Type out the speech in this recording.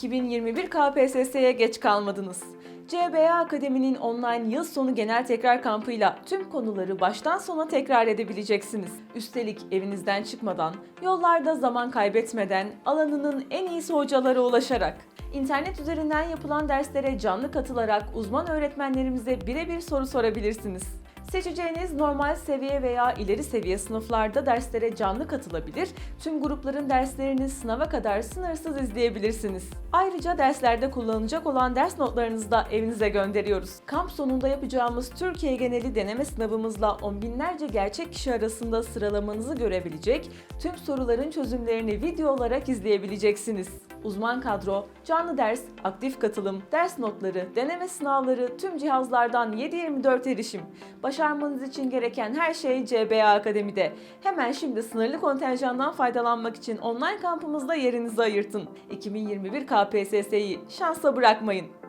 2021 KPSS'ye geç kalmadınız. CBA Akademi'nin online yıl sonu genel tekrar kampıyla tüm konuları baştan sona tekrar edebileceksiniz. Üstelik evinizden çıkmadan, yollarda zaman kaybetmeden, alanının en iyisi hocalara ulaşarak. İnternet üzerinden yapılan derslere canlı katılarak uzman öğretmenlerimize birebir soru sorabilirsiniz. Seçeceğiniz normal seviye veya ileri seviye sınıflarda derslere canlı katılabilir, tüm grupların derslerini sınava kadar sınırsız izleyebilirsiniz. Ayrıca derslerde kullanılacak olan ders notlarınızı da evinize gönderiyoruz. Kamp sonunda yapacağımız Türkiye geneli deneme sınavımızla on binlerce gerçek kişi arasında sıralamanızı görebilecek, tüm soruların çözümlerini video olarak izleyebileceksiniz. Uzman kadro, canlı ders, aktif katılım, ders notları, deneme sınavları, tüm cihazlardan 7-24 erişim. Başarmanız için gereken her şey CBA Akademi'de. Hemen şimdi sınırlı kontenjandan faydalanmak için online kampımızda yerinizi ayırtın. 2021 KPSS'yi şansa bırakmayın.